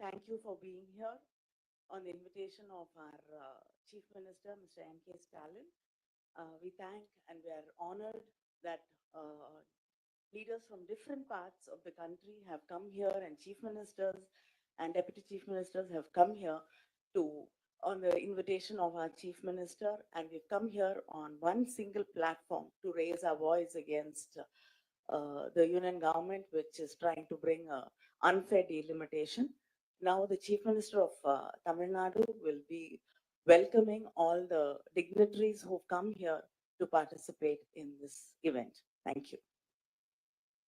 thank you for being here on the invitation of our uh, Chief Minister, Mr. M. K. Stalin. Uh, We thank and we are honored that uh, leaders from different parts of the country have come here and chief ministers and deputy chief ministers have come here to, on the invitation of our chief minister, and we've come here on one single platform to raise our voice against uh, the union government, which is trying to bring unfair delimitation. Now, the chief minister of uh, Tamil Nadu will be welcoming all the dignitaries who've come here to participate in this event. Thank you.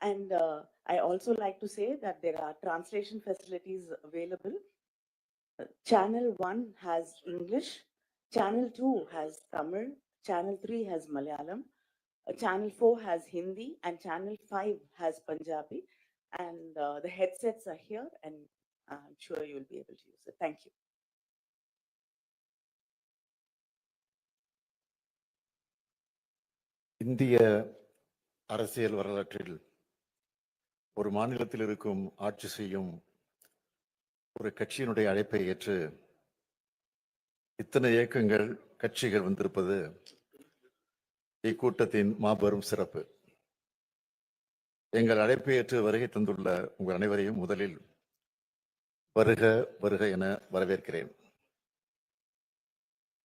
And uh, I also like to say that there are translation facilities available. Uh, Channel one has English, channel two has Tamil, channel three has Malayalam, uh, channel four has Hindi, and channel five has Punjabi. And uh, the headsets are here, and Uh, I'm sure you'll be able to use it. Thank you. இந்திய அரசியல் வரலாற்றில் ஒரு மாநிலத்தில் இருக்கும் ஆட்சி செய்யும் ஒரு கட்சியினுடைய அழைப்பை ஏற்று இத்தனை இயக்கங்கள் கட்சிகள் வந்திருப்பது இக்கூட்டத்தின் மாபெரும் சிறப்பு எங்கள் அழைப்பை ஏற்று வருகை தந்துள்ள உங்கள் அனைவரையும் முதலில் வருக வருக என வரவேற்கிறேன்.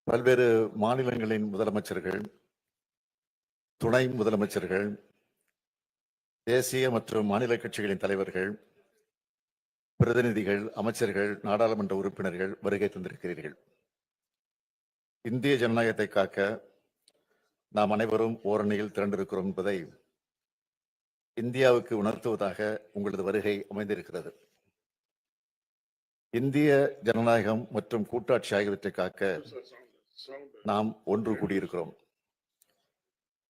பல்வேறு மாநிலங்களின் முதலமைச்சர்கள் துணை முதலமைச்சர்கள் தேசிய மற்றும் மாநில கட்சிகளின் தலைவர்கள் பிரதிநிதிகள் அமைச்சர்கள் நாடாளுமன்ற உறுப்பினர்கள் வருகை தந்திருக்கிறீர்கள். இந்திய ஜனநாயகத்தை காக்க நாம் அனைவரும் ஓரணியில் திரண்டிருக்கிறோம் என்பதை இந்தியாவுக்கு உணர்த்துவதாக உங்களது வருகை அமைந்திருக்கிறது. இந்திய ஜனநாயகம் மற்றும் கூட்டாட்சி ஆகியவற்றை காக்க நாம் ஒன்று கூடியிருக்கிறோம்.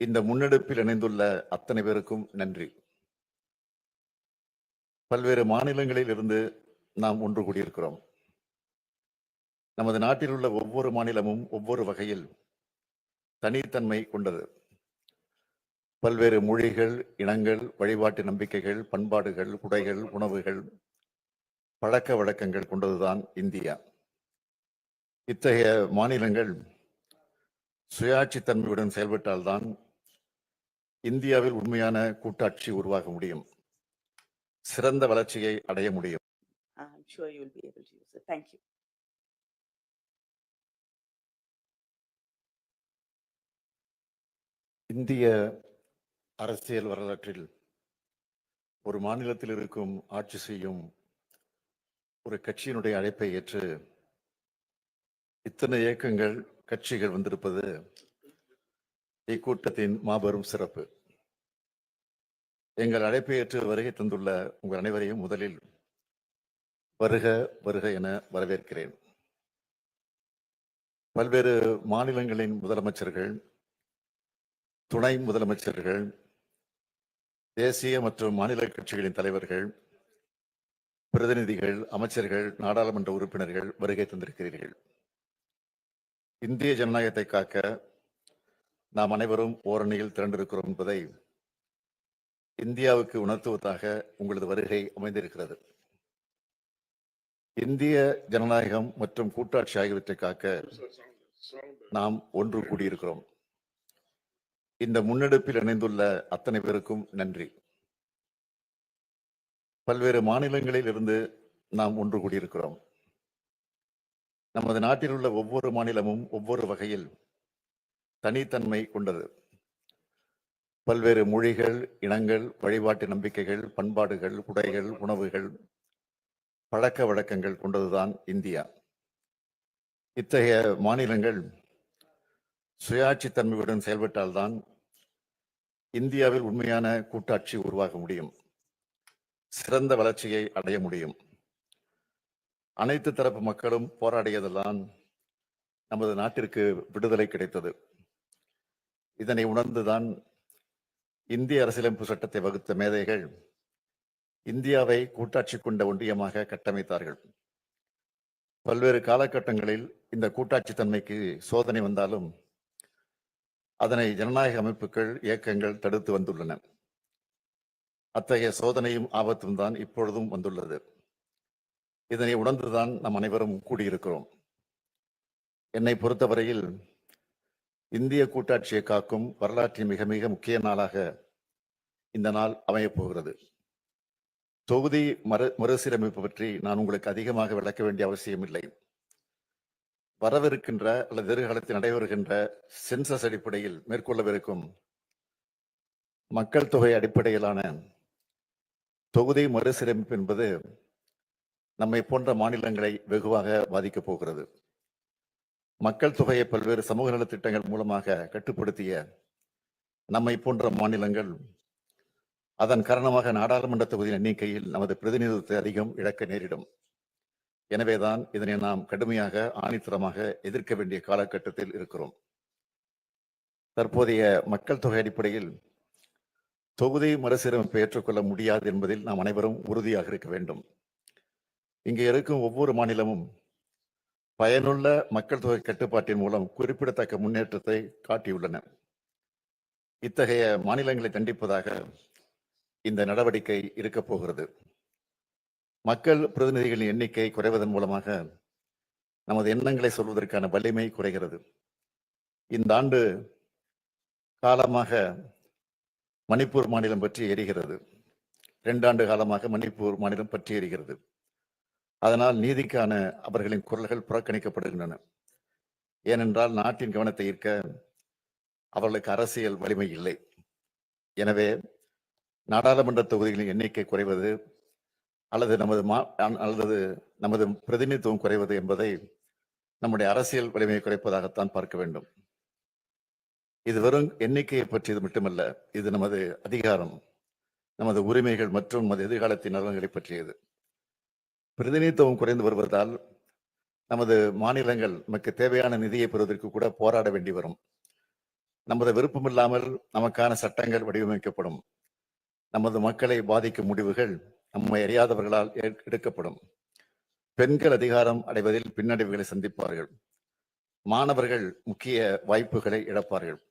இந்த முன்னெடுப்பில் இணைந்துள்ள அத்தனை பேருக்கும் நன்றி. பல்வேறு மாநிலங்களில் இருந்து நாம் ஒன்று கூடியிருக்கிறோம். நமது நாட்டில் உள்ள ஒவ்வொரு மாநிலமும் ஒவ்வொரு வகையில் தனித்தன்மை கொண்டது. பல்வேறு மொழிகள் இனங்கள் வழிபாட்டு நம்பிக்கைகள் பண்பாடுகள் உடைகள் உணவுகள் பழக்க வழக்கங்கள் கொண்டதுதான் இந்தியா. இத்தகைய மாநிலங்கள் சுயாட்சி தன்மையுடன் செயல்பட்டால்தான் இந்தியாவில் உண்மையான கூட்டாட்சி உருவாக முடியும். சிறந்த வளர்ச்சியை அடைய முடியும். இந்திய அரசியல் வரலாற்றில் ஒரு மாநிலத்தில் இருக்கும் ஆட்சி செய்யும் ஒரு கட்சியினுடைய அழைப்பை ஏற்று இத்தனை இயக்கங்கள் கட்சிகள் வந்திருப்பது இக்கூட்டத்தின் மாபெரும் சிறப்பு. எங்கள் அழைப்பை ஏற்று வருகை தந்துள்ள உங்கள் அனைவரையும் முதலில் வருக வருக என வரவேற்கிறேன். பல்வேறு மாநிலங்களின் முதலமைச்சர்கள் துணை முதலமைச்சர்கள் தேசிய மற்றும் மாநில கட்சிகளின் தலைவர்கள் பிரதிநிதிகள் அமைச்சர்கள் நாடாளுமன்ற உறுப்பினர்கள் வருகை தந்திருக்கிறீர்கள். இந்திய ஜனநாயகத்தை காக்க நாம் அனைவரும் ஓரணியில் திரண்டிருக்கிறோம் என்பதை இந்தியாவுக்கு உணர்த்துவதாக உங்களது வருகை அமைந்திருக்கிறது. இந்திய ஜனநாயகம் மற்றும் கூட்டாட்சி ஆகியவற்றை காக்க நாம் ஒன்று கூடியிருக்கிறோம். இந்த முன்னெடுப்பில் இணைந்துள்ள அத்தனை பேருக்கும் நன்றி. பல்வேறு மாநிலங்களில் இருந்து நாம் ஒன்று கூடியிருக்கிறோம். நமது நாட்டில் உள்ள ஒவ்வொரு மாநிலமும் ஒவ்வொரு வகையில் தனித்தன்மை கொண்டது. பல்வேறு மொழிகள் இனங்கள் வழிபாட்டு நம்பிக்கைகள் பண்பாடுகள் உடைகள் உணவுகள் பழக்க வழக்கங்கள் கொண்டதுதான் இந்தியா. இத்தகைய மாநிலங்கள் சுயாட்சி தன்மையுடன் செயல்பட்டால்தான் இந்தியாவில் உண்மையான கூட்டாட்சி உருவாக முடியும். சிறந்த வளர்ச்சியை அடைய முடியும். அனைத்து தரப்பு மக்களும் போராடியதெல்லாம் நமது நாட்டிற்கு விடுதலை கிடைத்தது. இதனை உணர்ந்துதான் இந்திய அரசியலமைப்பு சட்டத்தை வகுத்த மேதைகள் இந்தியாவை கூட்டாட்சி கொண்ட ஒன்றியமாக கட்டமைத்தார்கள். பல்வேறு காலகட்டங்களில் இந்த கூட்டாட்சி தன்மைக்கு சோதனை வந்தாலும் அதனை ஜனநாயக அமைப்புகள் இயக்கங்கள் தடுத்து வந்துள்ளன. அத்தகைய சோதனையும் ஆபத்தும் தான் இப்பொழுதும் வந்துள்ளது. இதனை உணர்ந்துதான் நம் அனைவரும் கூடியிருக்கிறோம். என்னை பொறுத்தவரையில் இந்திய கூட்டாட்சியை காக்கும் வரலாற்றின் மிக மிக முக்கிய நாளாக இந்த நாள் அமையப்போகிறது. தொகுதி மறு மறுசீரமைப்பு பற்றி நான் உங்களுக்கு அதிகமாக விளக்க வேண்டிய அவசியமில்லை வரவிருக்கின்ற அல்லது எதிர்காலத்தில் நடைபெறுகின்ற சென்சஸ் அடிப்படையில் மேற்கொள்ளவிருக்கும் மக்கள் தொகை அடிப்படையிலான தொகுதி மறுசீரமைப்பு என்பது நம்மை போன்ற மாநிலங்களை வெகுவாக பாதிக்கப் போகிறது. மக்கள் தொகையை பல்வேறு சமூக நலத் திட்டங்கள் மூலமாக கட்டுப்படுத்திய நம்மை போன்ற மாநிலங்கள் அதன் காரணமாக நாடாளுமன்ற தொகுதியின் எண்ணிக்கையில் நமது பிரதிநிதித்துவத்தை அதிகம் இழக்க நேரிடும். எனவேதான் இதனை நாம் கடுமையாக ஆணித்தரமாக எதிர்க்க வேண்டிய காலகட்டத்தில் இருக்கிறோம். தற்போதைய மக்கள் தொகை அடிப்படையில் தொகுதி மறுசீரமைப்பை ஏற்றுக்கொள்ள முடியாது என்பதில் நாம் அனைவரும் உறுதியாக இருக்க வேண்டும். இங்கே இருக்கும் ஒவ்வொரு மாநிலமும் பயனுள்ள மக்கள் தொகை கட்டுப்பாட்டின் மூலம் குறிப்பிடத்தக்க முன்னேற்றத்தை காட்டியுள்ளன. இத்தகைய மாநிலங்களை தண்டிப்பதாக இந்த நடவடிக்கை இருக்கப் போகிறது. மக்கள் பிரதிநிதிகளின் எண்ணிக்கை குறைவதன் மூலமாக நமது எண்ணங்களை சொல்வதற்கான வலிமை குறைகிறது. இந்த ஆண்டு காலமாக மணிப்பூர் மாநிலம் பற்றி எரிகிறது ரெண்டாண்டு காலமாக மணிப்பூர் மாநிலம் பற்றி எரிகிறது அதனால் நீதிக்கான அவர்களின் குரல்கள் புறக்கணிக்கப்படுகின்றன. ஏனென்றால் நாட்டின் கவனத்தை ஈர்க்க அவர்களுக்கு அரசியல் வலிமை இல்லை. எனவே நாடாளுமன்ற தொகுதிகளின் எண்ணிக்கை குறைவது அல்லது நமது மா அல்லது நமது பிரதிநிதித்துவம் குறைவது என்பதை நம்முடைய அரசியல் வலிமையை குறைப்பதாகத்தான் பார்க்க வேண்டும். இது வெறும் எண்ணிக்கையை பற்றியது மட்டுமல்ல இது நமது அதிகாரம் நமது உரிமைகள் மற்றும் நமது எதிர்காலத்தின் நலன்களை பற்றியது. பிரதிநிதித்துவம் குறைந்து வருவதால் நமது மாநிலங்கள் நமக்கு தேவையான நிதியை பெறுவதற்கு கூட போராட வேண்டி வரும். நமது விருப்பமில்லாமல் நமக்கான சட்டங்கள் வடிவமைக்கப்படும். நமது மக்களை பாதிக்கும் முடிவுகள் நம்மை அறியாதவர்களால் எடுக்கப்படும். பெண்கள் அதிகாரம் அடைவதில் பின்னடைவுகளை சந்திப்பார்கள். மாணவர்கள் முக்கிய வாய்ப்புகளை இழப்பார்கள்.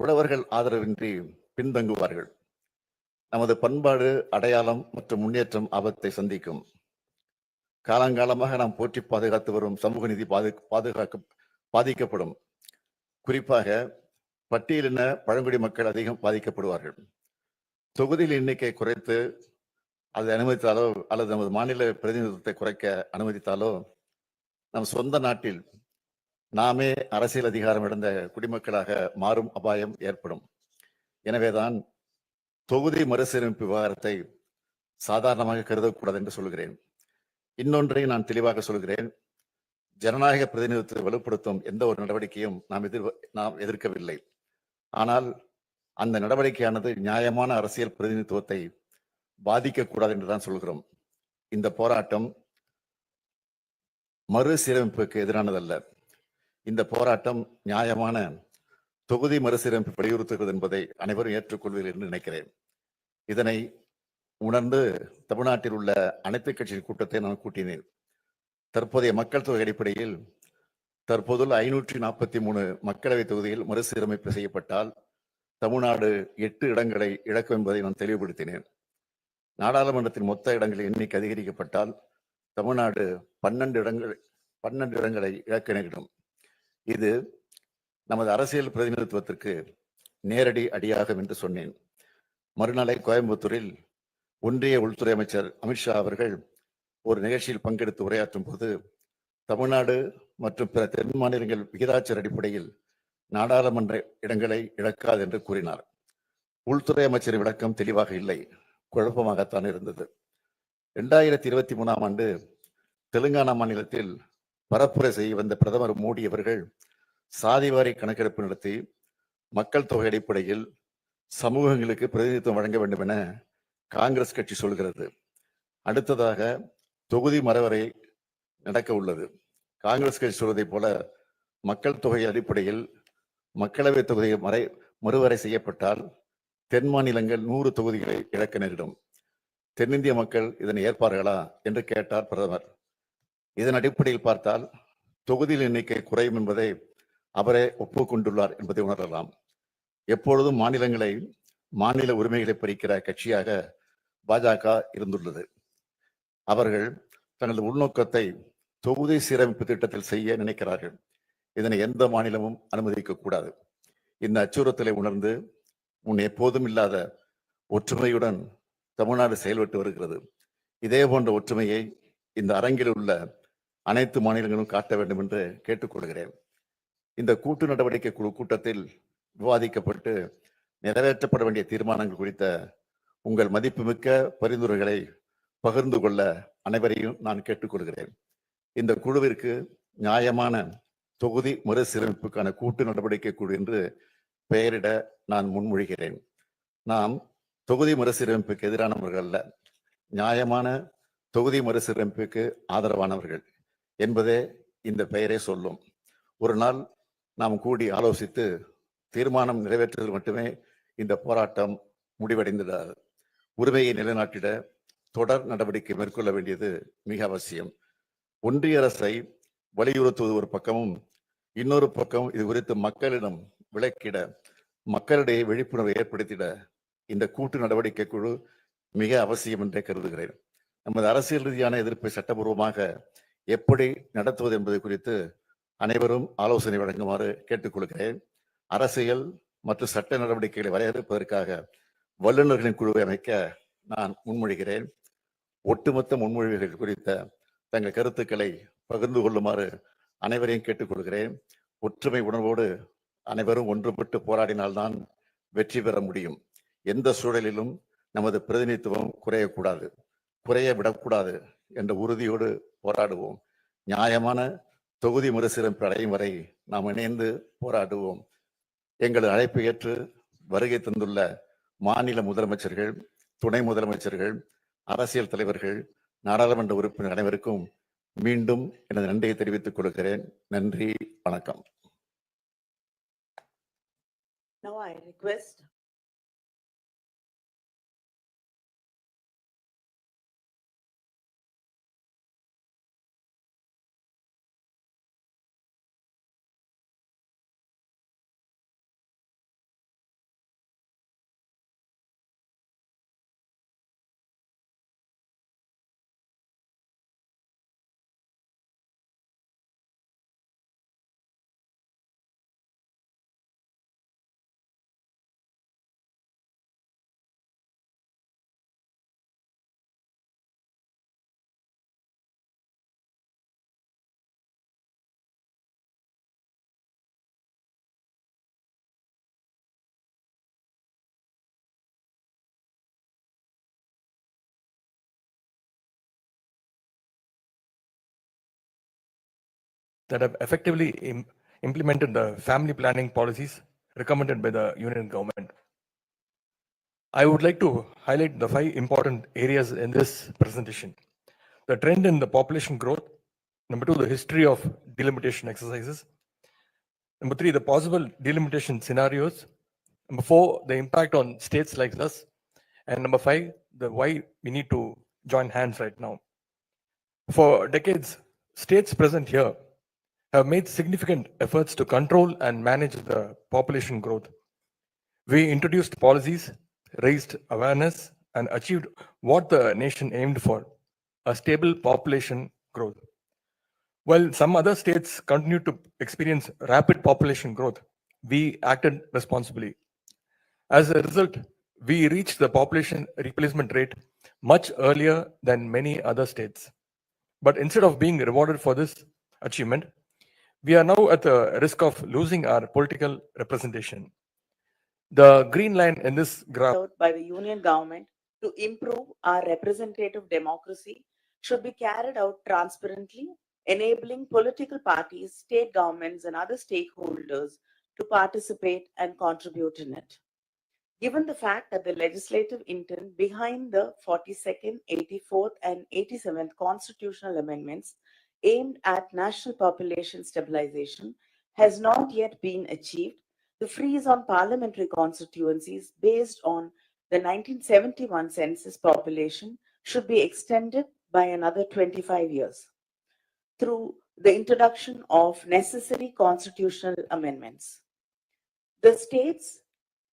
உழவர்கள் ஆதரவின்றி பின்தங்குவார்கள். நமது பண்பாடு அடையாளம் மற்றும் முன்னேற்றம் ஆபத்தை சந்திக்கும். காலங்காலமாக நாம் போற்றி பாதுகாத்து வரும் சமூக நிதி பாது பாதுகாக்க பாதிக்கப்படும். குறிப்பாக பட்டியலின பழங்குடி மக்கள் அதிகம் பாதிக்கப்படுவார்கள். தொகுதியில் எண்ணிக்கை குறைத்து அதை அனுமதித்தாலோ அல்லது நமது மாநில பிரதிநிதித்துவத்தை குறைக்க அனுமதித்தாலோ நம் சொந்த நாட்டில் நாமே அரசியல் அதிகாரம் இழந்த குடிமக்களாக மாறும் அபாயம் ஏற்படும். எனவேதான் தொகுதி மறுசீரமைப்பு விவகாரத்தை சாதாரணமாக கருதக்கூடாது என்று சொல்கிறேன் இன்னொன்றை நான் தெளிவாக சொல்கிறேன் ஜனநாயக பிரதிநிதித்துவத்தை வலுப்படுத்தும் எந்த ஒரு நடவடிக்கையும் நாம் எதிர் நாம் எதிர்க்கவில்லை. ஆனால் அந்த நடவடிக்கையானது நியாயமான அரசியல் பிரதிநிதித்துவத்தை பாதிக்கக்கூடாது என்றுதான் சொல்கிறோம். இந்த போராட்டம் மறுசீரமைப்புக்கு எதிரானதல்ல. இந்த போராட்டம் நியாயமான தொகுதி மறுசீரமைப்பு வலியுறுத்துகிறது என்பதை அனைவரும் ஏற்றுக்கொள்வீர்கள் என்று நினைக்கிறேன். இதனை உணர்ந்து தமிழ்நாட்டில் உள்ள அனைத்து கட்சியின் கூட்டத்தை நான் கூட்டினேன். தற்போதைய மக்கள் தொகை அடிப்படையில் தற்போதுள்ள ஐநூற்றி நாற்பத்தி மூணு மக்களவை தொகுதியில் மறுசீரமைப்பு செய்யப்பட்டால் தமிழ்நாடு எட்டு இடங்களை இழக்கும் என்பதை நான் தெளிவுபடுத்தினேன். நாடாளுமன்றத்தின் மொத்த இடங்களின் எண்ணிக்கை அதிகரிக்கப்பட்டால் தமிழ்நாடு பன்னெண்டு இடங்கள் பன்னெண்டு இடங்களை இழக்க நேரிடும். இது நமது அரசியல் பிரதிநிதித்துவத்திற்கு நேரடி அடியாகும் என்று சொன்னேன். மறுநாளை கோயம்புத்தூரில் ஒன்றிய உள்துறை அமைச்சர் அமித்ஷா அவர்கள் ஒரு நிகழ்ச்சியில் பங்கெடுத்து உரையாற்றும் போது தமிழ்நாடு மற்றும் பிற தென் மாநிலங்கள் விகிதாச்சர் அடிப்படையில் நாடாளுமன்ற இடங்களை இழக்காது என்று கூறினார். உள்துறை அமைச்சரின் விளக்கம் தெளிவாக இல்லை. குழப்பமாகத்தான் இருந்தது. இரண்டாயிரத்தி இருபத்தி மூணாம் ஆண்டு தெலுங்கானா மாநிலத்தில் பரப்புரை செய்ய வந்த பிரதமர் மோடி அவர்கள் சாதிவாரி கணக்கெடுப்பு நடத்தி மக்கள் தொகை அடிப்படையில் சமூகங்களுக்கு பிரதிநிதித்துவம் வழங்க வேண்டும் என காங்கிரஸ் கட்சி சொல்கிறது. அடுத்ததாக தொகுதி மரவரை நடக்க உள்ளது. காங்கிரஸ் கட்சி சொல்வதைப் போல மக்கள் தொகை அடிப்படையில் மக்களவை தொகுதியை மறை மறுவரை செய்யப்பட்டால் தென் மாநிலங்கள் நூறு தொகுதிகளை இழக்க நேரிடும். தென்னிந்திய மக்கள் இதனை ஏற்பார்களா என்று கேட்டார் பிரதமர். இதன் அடிப்படையில் பார்த்தால் தொகுதியில் எண்ணிக்கை குறையும் என்பதை அவரே ஒப்புக்கொண்டுள்ளார் என்பதை உணரலாம். எப்பொழுதும் மாநிலங்களை மாநில உரிமைகளை பறிக்கிற கட்சியாக பாஜக இருந்துள்ளது. அவர்கள் தனது உள்நோக்கத்தை தொகுதி சீரமைப்பு திட்டத்தில் செய்ய நினைக்கிறார்கள். இதனை எந்த மாநிலமும் அனுமதிக்க கூடாது இந்த அச்சுறுத்தலை உணர்ந்து முன் எப்போதும் இல்லாத ஒற்றுமையுடன் தமிழ்நாடு செயல்பட்டு வருகிறது. இதே போன்ற ஒற்றுமையை இந்த அரங்கில் உள்ள அனைத்து மாநிலங்களும் காட்ட வேண்டும் என்று கேட்டுக்கொள்கிறேன். இந்த கூட்டு நடவடிக்கை குழு கூட்டத்தில் விவாதிக்கப்பட்டு நிறைவேற்றப்பட வேண்டிய தீர்மானங்கள் குறித்த உங்கள் மதிப்புமிக்க பரிந்துரைகளை பகிர்ந்து கொள்ள அனைவரையும் நான் கேட்டுக்கொள்கிறேன். இந்த குழுவிற்கு நியாயமான தொகுதி மறுசீரமைப்புக்கான கூட்டு நடவடிக்கை குழு என்று பெயரிட நான் முன்மொழிகிறேன். நாம் தொகுதி மறுசீரமைப்புக்கு எதிரானவர்கள் அல்ல நியாயமான தொகுதி மறுசீரமைப்புக்கு ஆதரவானவர்கள். என்பதே இந்த பெயரே சொல்லும். ஒரு நாள் நாம் கூடி ஆலோசித்து தீர்மானம் நிறைவேற்றுவதில் மட்டுமே இந்த போராட்டம் முடிவடைந்ததாது உரிமையை நிலைநாட்டிட தொடர் நடவடிக்கை மேற்கொள்ள வேண்டியது மிக அவசியம். ஒன்றிய அரசை வலியுறுத்துவது ஒரு பக்கமும் இன்னொரு பக்கம் இது குறித்து மக்களிடம் விளக்கிட மக்களிடையே விழிப்புணர்வை ஏற்படுத்திட இந்த கூட்டு நடவடிக்கை குழு மிக அவசியம் என்றே கருதுகிறேன். நமது அரசியல் ரீதியான எதிர்ப்பை சட்டபூர்வமாக எப்படி நடத்துவது என்பது குறித்து அனைவரும் ஆலோசனை வழங்குமாறு கேட்டுக்கொள்கிறேன். அரசியல் மற்றும் சட்ட நடவடிக்கைகளை வரையறுப்பதற்காக வல்லுநர்களின் குழுவை அமைக்க நான் முன்மொழிகிறேன். ஒட்டுமொத்த முன்மொழிவுகள் குறித்த தங்கள் கருத்துக்களை பகிர்ந்து கொள்ளுமாறு அனைவரையும் கேட்டுக்கொள்கிறேன். ஒற்றுமை உணர்வோடு அனைவரும் ஒன்றுபட்டு போராடினால்தான் வெற்றி பெற முடியும். எந்த சூழலிலும் நமது பிரதிநிதித்துவம் குறையக்கூடாது. குறைய விடக்கூடாது. என்ற உறுதியோடு போராடுவோம். நியாயமான தொகுதி மறுசீரமைப்பு அடையும் வரை நாம் இணைந்து போராடுவோம். எங்களது அழைப்பு ஏற்று வருகை தந்துள்ள மாநில முதலமைச்சர்கள் துணை முதலமைச்சர்கள் அரசியல் தலைவர்கள் நாடாளுமன்ற உறுப்பினர் அனைவருக்கும் மீண்டும் எனது நன்றியை தெரிவித்துக் கொள்கிறேன். நன்றி வணக்கம். Now I request that have effectively im- implemented the family planning policies recommended by the union government. I would like to highlight the five important areas in this presentation. The trend in the population growth. Number two, the history of delimitation exercises. Number three, the possible delimitation scenarios. Number four, the impact on states like us. And number five, the why we need to join hands right now. For decades, states present here have made significant efforts to control and manage the population growth. We introduced policies, raised awareness, and achieved what the nation aimed for a stable population growth. While some other states continued to experience rapid population growth, we acted responsibly. As a result, we reached the population replacement rate much earlier than many other states. But instead of being rewarded for this achievement, we are now at the risk of losing our political representation. The green line in this graph by the union government to improve our representative democracy should be carried out transparently, enabling political parties, state governments, and other stakeholders to participate and contribute in it. Given the fact that the legislative intent behind the 42nd, 84th, and 87th constitutional amendments aimed at national population stabilization has not yet been achieved, the freeze on parliamentary constituencies based on the 1971 census population should be extended by another 25 years through the introduction of necessary constitutional amendments. The states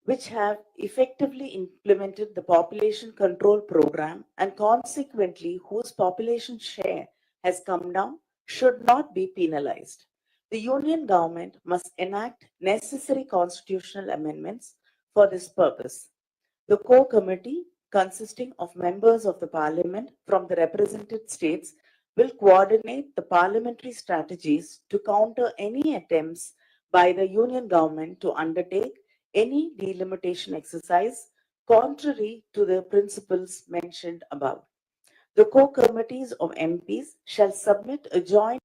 which have effectively implemented the population control program and consequently whose population share has come down should not be penalized. The union government must enact necessary constitutional amendments for this purpose. The core committee, consisting of members of the parliament from the represented states, will coordinate the parliamentary strategies to counter any attempts by the union government to undertake any delimitation exercise contrary to the principles mentioned above. The core committees of MPs shall submit a joint